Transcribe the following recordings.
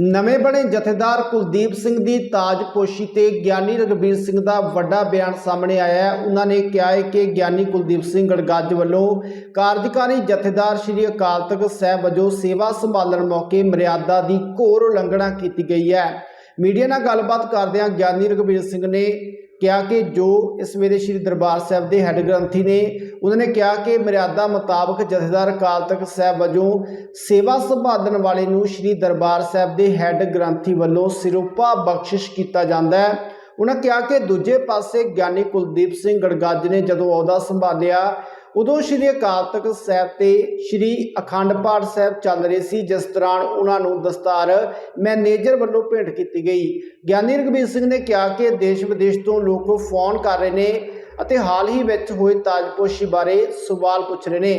ਨਵੇਂ ਬਣੇ ਜਥੇਦਾਰ ਕੁਲਦੀਪ ਸਿੰਘ ਦੀ ਤਾਜਪੋਸ਼ੀ ਤੇ ਗਿਆਨੀ ਰਗਵੀਰ ਸਿੰਘ ਦਾ ਵੱਡਾ ਬਿਆਨ ਸਾਹਮਣੇ ਆਇਆ ਹੈ। ਉਹਨਾਂ ਨੇ ਕਿਹਾ ਹੈ ਕਿ ਗਿਆਨੀ ਕੁਲਦੀਪ ਸਿੰਘ ਗੜਗੱਜ ਵੱਲੋਂ ਕਾਰਜਕਾਰੀ ਜਥੇਦਾਰ ਸ੍ਰੀ ਅਕਾਲ ਤਖਤ ਸਾਹਿਬ ਵਜੋਂ ਸੇਵਾ ਸੰਭਾਲਣ ਮੌਕੇ ਮਰਿਆਦਾ ਦੀ ਘੋਰ ਉਲੰਘਣਾ ਕੀਤੀ ਗਈ ਹੈ। ਮੀਡੀਆ ਨਾਲ ਗੱਲਬਾਤ ਕਰਦਿਆਂ ਗਿਆਨੀ ਰਗਵੀਰ ਸਿੰਘ ਨੇ ਕਿਹਾ ਕਿ ਜੋ ਇਸ ਵੇਲੇ ਸ੍ਰੀ ਦਰਬਾਰ ਸਾਹਿਬ ਦੇ ਹੈੱਡ ਗ੍ਰੰਥੀ ਨੇ, ਉਹਨਾਂ ਨੇ ਕਿਹਾ ਕਿ ਮਰਿਆਦਾ ਮੁਤਾਬਕ ਜਥੇਦਾਰ ਅਕਾਲ ਤਖਤ ਸਾਹਿਬ ਵਜੋਂ ਸੇਵਾ ਸੰਭਾਲਣ ਵਾਲੇ ਨੂੰ ਸ੍ਰੀ ਦਰਬਾਰ ਸਾਹਿਬ ਦੇ ਹੈੱਡ ਗ੍ਰੰਥੀ ਵੱਲੋਂ ਸਿਰੋਪਾ ਬਖਸ਼ਿਸ਼ ਕੀਤਾ ਜਾਂਦਾ ਹੈ। ਉਹਨਾਂ ਕਿਹਾ ਕਿ ਦੂਜੇ ਪਾਸੇ ਗਿਆਨੀ ਕੁਲਦੀਪ ਸਿੰਘ ਗੜਗੱਜ ਨੇ ਜਦੋਂ ਅਹੁਦਾ ਸੰਭਾਲਿਆ ਉਦੋਂ ਸ੍ਰੀ ਅਕਾਲ ਤਖਤ ਸਾਹਿਬ ਤੇ ਸ੍ਰੀ ਅਖੰਡ ਪਾਠ ਸਾਹਿਬ ਚੱਲ ਰਹੇ ਸੀ, ਜਿਸ ਦੌਰਾਨ ਉਹਨਾਂ ਨੂੰ ਦਸਤਾਰ ਮੈਨੇਜਰ ਵੱਲੋਂ ਭੇਂਟ ਕੀਤੀ ਗਈ। ਗਿਆਨੀ ਰਘਬੀਰ ਸਿੰਘ ਨੇ ਕਿਹਾ ਕਿ ਦੇਸ਼ ਵਿਦੇਸ਼ ਤੋਂ ਲੋਕ ਫੋਨ ਕਰ ਰਹੇ ਨੇ ਅਤੇ ਹਾਲ ਹੀ ਵਿੱਚ ਹੋਏ ਤਾਜਪੋਸ਼ੀ ਬਾਰੇ ਸਵਾਲ ਪੁੱਛ ਰਹੇ ਨੇ।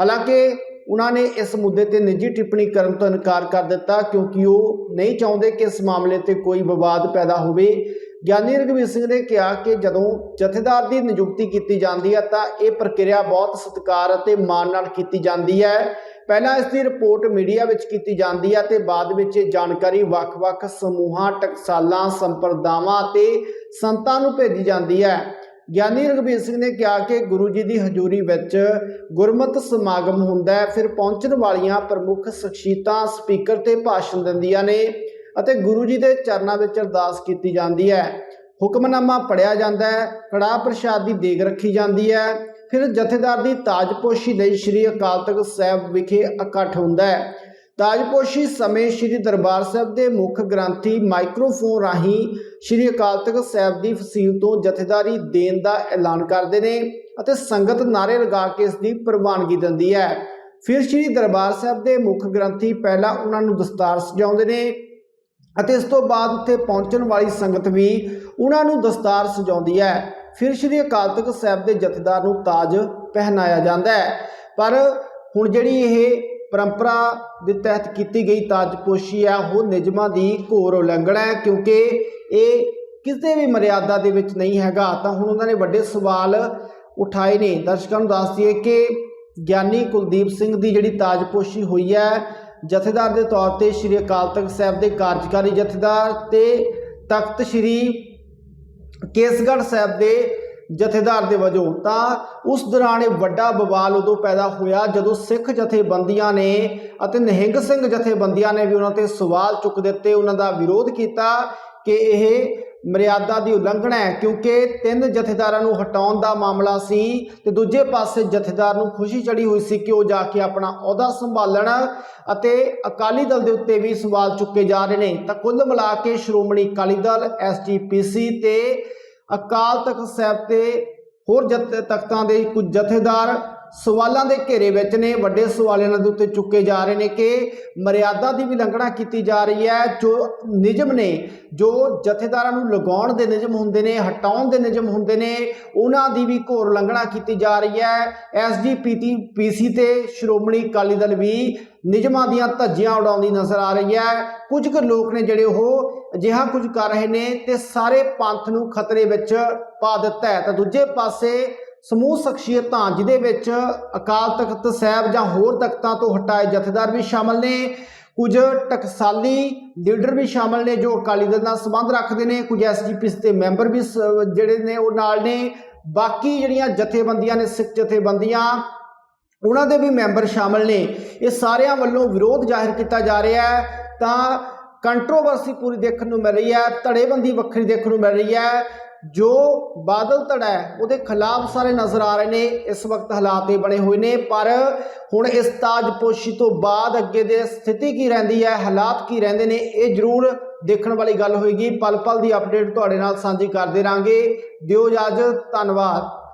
ਹਾਲਾਂਕਿ ਉਹਨਾਂ ਨੇ ਇਸ ਮੁੱਦੇ ਤੇ ਨਿੱਜੀ ਟਿੱਪਣੀ ਕਰਨ ਤੋਂ ਇਨਕਾਰ ਕਰ ਦਿੱਤਾ, ਕਿਉਂਕਿ ਉਹ ਨਹੀਂ ਚਾਹੁੰਦੇ ਕਿ ਇਸ ਮਾਮਲੇ ਤੇ ਕੋਈ ਵਿਵਾਦ ਪੈਦਾ ਹੋਵੇ। ਗਿਆਨੀ ਰਘਵੀਰ ਸਿੰਘ ਨੇ ਕਿਹਾ ਕਿ ਜਦੋਂ ਜਥੇਦਾਰ ਦੀ ਨਿਯੁਕਤੀ ਕੀਤੀ ਜਾਂਦੀ ਹੈ ਤਾਂ ਇਹ ਪ੍ਰਕਿਰਿਆ ਬਹੁਤ ਸਤਿਕਾਰ ਅਤੇ ਮਾਣ ਨਾਲ ਕੀਤੀ ਜਾਂਦੀ ਹੈ। ਪਹਿਲਾਂ ਇਸ ਦੀ ਰਿਪੋਰਟ ਮੀਡੀਆ ਵਿੱਚ ਕੀਤੀ ਜਾਂਦੀ ਹੈ ਤੇ ਬਾਅਦ ਵਿੱਚ ਇਹ ਜਾਣਕਾਰੀ ਵੱਖ-ਵੱਖ ਸਮੂਹਾਂ, ਟਕਸਾਲਾਂ, ਸੰਪਰਦਾਵਾਂ ਅਤੇ ਸੰਤਾਂ ਨੂੰ ਭੇਜੀ ਜਾਂਦੀ ਹੈ। ਗਿਆਨੀ ਰਘਬੀਰ ਸਿੰਘ ਨੇ ਕਿਹਾ ਕਿ ਗੁਰੂ ਜੀ ਦੀ ਹਜ਼ੂਰੀ ਵਿੱਚ ਗੁਰਮਤਿ ਸਮਾਗਮ ਹੁੰਦਾ ਹੈ। ਫਿਰ ਪਹੁੰਚਣ ਵਾਲੀਆਂ ਪ੍ਰਮੁੱਖ ਸ਼ਖਸੀਅਤਾਂ, ਸਪੀਕਰ ਤੇ ਭਾਸ਼ਣ ਦਿੰਦੀਆਂ ਨੇ। ਅਤੇ ਗੁਰੂ ਜੀ ਦੇ ਚਰਨਾਂ ਵਿੱਚ ਅਰਦਾਸ ਕੀਤੀ ਜਾਂਦੀ ਹੈ। ਹੁਕਮਨਾਮਾ ਪੜਿਆ ਜਾਂਦਾ ਹੈ ਕੜਾ ਪ੍ਰਸ਼ਾਦ ਦੀ ਦੇਗ ਰੱਖੀ ਜਾਂਦੀ ਹੈ। ਫਿਰ ਜਥੇਦਾਰ ਦੀ ਤਾਜਪੋਸ਼ੀ ਲਈ ਸ੍ਰੀ ਅਕਾਲ ਤਖਤ ਸਾਹਿਬ ਵਿਖੇ ਇਕੱਠ ਹੁੰਦਾ ਹੈ। ਤਾਜਪੋਸ਼ੀ ਸਮੇਂ ਸ੍ਰੀ ਦਰਬਾਰ ਸਾਹਿਬ ਦੇ ਮੁੱਖ ਗ੍ਰੰਥੀ ਮਾਈਕਰੋਫੋਨ ਰਾਹੀਂ ਸ੍ਰੀ ਅਕਾਲ ਤਖਤ ਸਾਹਿਬ ਦੀ ਫਸੀਲ ਤੋਂ ਜਥੇਦਾਰੀ ਦੇਣ ਦਾ ਐਲਾਨ ਕਰਦੇ ਨੇ ਅਤੇ ਸੰਗਤ ਨਾਰੇ ਲਗਾ ਕੇ ਇਸ ਦੀ ਪ੍ਰਵਾਨਗੀ ਦਿੰਦੀ ਹੈ। ਫਿਰ ਸ੍ਰੀ ਦਰਬਾਰ ਸਾਹਿਬ ਦੇ ਮੁੱਖ ਗ੍ਰੰਥੀ ਪਹਿਲਾਂ ਉਹਨਾਂ ਨੂੰ ਦਸਤਾਰ ਸਜਾਉਂਦੇ ਨੇ ਅਤੇ ਇਸ ਤੋਂ ਬਾਅਦ ਉੱਥੇ ਪਹੁੰਚਣ ਵਾਲੀ ਸੰਗਤ ਵੀ ਉਹਨਾਂ ਨੂੰ ਦਸਤਾਰ ਸਜਾਉਂਦੀ ਹੈ। ਫਿਰ ਸ੍ਰੀ ਅਕਾਲ ਤਖਤ ਸਾਹਿਬ ਦੇ ਜਥੇਦਾਰ ਨੂੰ ਤਾਜ ਪਹਿਨਾਇਆ ਜਾਂਦਾ ਹੈ। ਪਰ ਹੁਣ ਜਿਹੜੀ ਇਹ ਪਰੰਪਰਾ ਦੇ ਤਹਿਤ ਕੀਤੀ ਗਈ ਤਾਜਪੋਸ਼ੀ ਹੈ, ਉਹ ਨਿਯਮਾਂ ਦੀ ਘੋਰ ਉਲੰਘਣਾ ਹੈ ਕਿਉਂਕਿ ਇਹ ਕਿਸੇ ਵੀ ਮਰਿਆਦਾ ਦੇ ਵਿੱਚ ਨਹੀਂ ਹੈਗਾ। ਤਾਂ ਹੁਣ ਉਹਨਾਂ ਨੇ ਵੱਡੇ ਸਵਾਲ ਉਠਾਏ ਨੇ। ਦਰਸ਼ਕਾਂ ਨੂੰ ਦੱਸ ਦਈਏ ਕਿ ਗਿਆਨੀ ਕੁਲਦੀਪ ਸਿੰਘ ਦੀ ਜਿਹੜੀ ਤਾਜਪੋਸ਼ੀ ਹੋਈ ਹੈ ਜਥੇਦਾਰ ਦੇ ਤੌਰ ਤੇ ਸ੍ਰੀ ਅਕਾਲ ਤਖਤ ਸਾਹਿਬ ਦੇ ਕਾਰਜਕਾਰੀ ਜਥੇਦਾਰ ਤੇ ਤਖਤ ਸ੍ਰੀ ਕੇਸਗੜ੍ਹ ਸਾਹਿਬ ਦੇ ਜਥੇਦਾਰ ਦੇ ਵਜੋਂ ਤਾਂ ਉਸ ਦੌਰਾਨ ਇਹ ਵੱਡਾ ਬਵਾਲ ਉਦੋਂ ਪੈਦਾ ਹੋਇਆ ਜਦੋਂ ਸਿੱਖ ਜਥੇਬੰਦੀਆਂ ਨੇ ਅਤੇ ਨਿਹੰਗ ਸਿੰਘ ਜਥੇਬੰਦੀਆਂ ਨੇ ਵੀ ਉਹਨਾਂ ਤੇ ਸਵਾਲ ਚੁੱਕ ਦਿੱਤੇ, ਉਹਨਾਂ ਦਾ ਵਿਰੋਧ ਕੀਤਾ ਕਿ ਇਹ ਮਰਿਆਦਾ ਦੀ ਉਲੰਘਣਾ ਹੈ, ਕਿਉਂਕਿ ਤਿੰਨ ਜਥੇਦਾਰਾਂ ਨੂੰ ਹਟਾਉਣ ਦਾ ਮਾਮਲਾ ਸੀ ਤੇ ਦੂਜੇ ਪਾਸੇ ਜਥੇਦਾਰ ਨੂੰ ਖੁਸ਼ੀ ਚੜੀ ਹੋਈ ਸੀ ਕਿ ਉਹ ਜਾ ਕੇ ਆਪਣਾ ਅਹੁਦਾ ਸੰਭਾਲਣ ਅਤੇ ਅਕਾਲੀ ਦਲ ਦੇ ਉੱਤੇ ਵੀ ਸਵਾਲ ਚੁੱਕੇ ਜਾ ਰਹੇ ਨੇ। ਤਾਂ ਕੁੱਲ ਮਿਲਾ ਕੇ ਸ਼੍ਰੋਮਣੀ ਅਕਾਲੀ ਦਲ ਐਸਜੀਪੀਸੀ ਤੇ ਅਕਾਲ ਤਖਤ ਸਾਹਿਬ ਤੇ ਹੋਰ ਜਥੇ ਤਖਤਾਂ ਦੇ ਕੁਝ ਜਥੇਦਾਰ ਸਵਾਲਾਂ ਦੇ ਘੇਰੇ ਵਿੱਚ ਨੇ, ਵੱਡੇ ਸਵਾਲ ਇਹਨਾਂ ਦੇ ਉੱਤੇ ਚੁੱਕੇ ਜਾ ਰਹੇ ਨੇ ਕਿ ਮਰਿਆਦਾ ਦੀ ਵੀ ਉਲੰਘਣਾ ਕੀਤੀ ਜਾ ਰਹੀ ਹੈ, ਜੋ ਨਿਯਮ ਨੇ, ਜੋ ਜਥੇਦਾਰਾਂ ਨੂੰ ਲਗਾਉਣ ਦੇ ਨਿਯਮ ਹੁੰਦੇ ਨੇ, ਹਟਾਉਣ ਦੇ ਨਿਯਮ ਹੁੰਦੇ ਨੇ, ਉਹਨਾਂ ਦੀ ਵੀ ਘੋਰ ਉਲੰਘਣਾ ਕੀਤੀ ਜਾ ਰਹੀ ਹੈ। ਐਸਜੀਪੀਟੀ ਪੀਸੀ ਤੇ ਸ਼੍ਰੋਮਣੀ ਅਕਾਲੀ ਦਲ ਵੀ ਨਿਯਮਾਂ ਦੀਆਂ ਧੱਜੀਆਂ ਉਡਾਉਂਦੀ ਨਜ਼ਰ ਆ ਰਹੀ ਹੈ। ਕੁਝ ਕੁ ਲੋਕ ਨੇ ਜਿਹੜੇ ਉਹ ਅਜਿਹਾ ਕੁਝ ਕਰ ਰਹੇ ਨੇ ਤੇ ਸਾਰੇ ਪੰਥ ਨੂੰ ਖਤਰੇ ਵਿੱਚ ਪਾ ਦਿੱਤਾ ਹੈ। ਤਾਂ ਦੂਜੇ ਪਾਸੇ ਸਮੂਹ ਸ਼ਖਸੀਅਤਾਂ ਜਿਹਦੇ ਵਿੱਚ ਅਕਾਲ ਤਖਤ ਸਾਹਿਬ ਜਾਂ ਹੋਰ ਤਖਤਾਂ ਤੋਂ ਹਟਾਏ ਜਥੇਦਾਰ ਵੀ ਸ਼ਾਮਲ ਨੇ, ਕੁਝ ਟਕਸਾਲੀ ਲੀਡਰ ਵੀ ਸ਼ਾਮਲ ਨੇ ਜੋ ਅਕਾਲੀ ਦਲ ਨਾਲ ਸੰਬੰਧ ਰੱਖਦੇ ਨੇ, ਕੁਝ ਐਸਜੀਪੀ ਦੇ ਮੈਂਬਰ ਵੀ ਸ- ਜਿਹੜੇ ਨੇ ਉਹ ਨਾਲ ਨੇ, ਬਾਕੀ ਜਿਹੜੀਆਂ ਜਥੇਬੰਦੀਆਂ ਨੇ, ਸਿੱਖ ਜਥੇਬੰਦੀਆਂ, ਉਹਨਾਂ ਦੇ ਵੀ ਮੈਂਬਰ ਸ਼ਾਮਲ ਨੇ। ਇਹ ਸਾਰਿਆਂ ਵੱਲੋਂ ਵਿਰੋਧ ਜ਼ਾਹਿਰ ਕੀਤਾ ਜਾ ਰਿਹਾ ਹੈ। ਤਾਂ ਕੰਟਰੋਵਰਸੀ ਪੂਰੀ ਦੇਖਣ ਨੂੰ ਮਿਲ ਰਹੀ ਹੈ, ਧੜੇਬੰਦੀ ਵੱਖਰੀ ਦੇਖਣ ਨੂੰ ਮਿਲ ਰਹੀ ਹੈ। ਜੋ ਬਾਦਲ ਧੜਾ ਹੈ, ਉਹਦੇ ਖਿਲਾਫ ਸਾਰੇ ਨਜ਼ਰ ਆ ਰਹੇ ਨੇ, ਇਸ ਵਕਤ ਹਾਲਾਤ ਇਹ ਬਣੇ ਹੋਏ ਨੇ, ਪਰ ਹੁਣ ਇਸ ਤਾਜਪੋਸ਼ੀ ਤੋਂ ਬਾਅਦ ਅੱਗੇ ਦੇ ਸਥਿਤੀ ਕੀ ਰਹਿੰਦੀ ਹੈ, ਹਾਲਾਤ ਕੀ ਰਹਿੰਦੇ ਨੇ, ਇਹ ਜ਼ਰੂਰ ਦੇਖਣ ਵਾਲੀ ਗੱਲ ਹੋਏਗੀ। ਪਲ ਪਲ ਦੀ ਅਪਡੇਟ ਤੁਹਾਡੇ ਨਾਲ ਸਾਂਝੀ ਕਰਦੇ ਰਾਂਗੇ। ਦਿਓ ਇਜਾਜ਼ਤ, ਧੰਨਵਾਦ।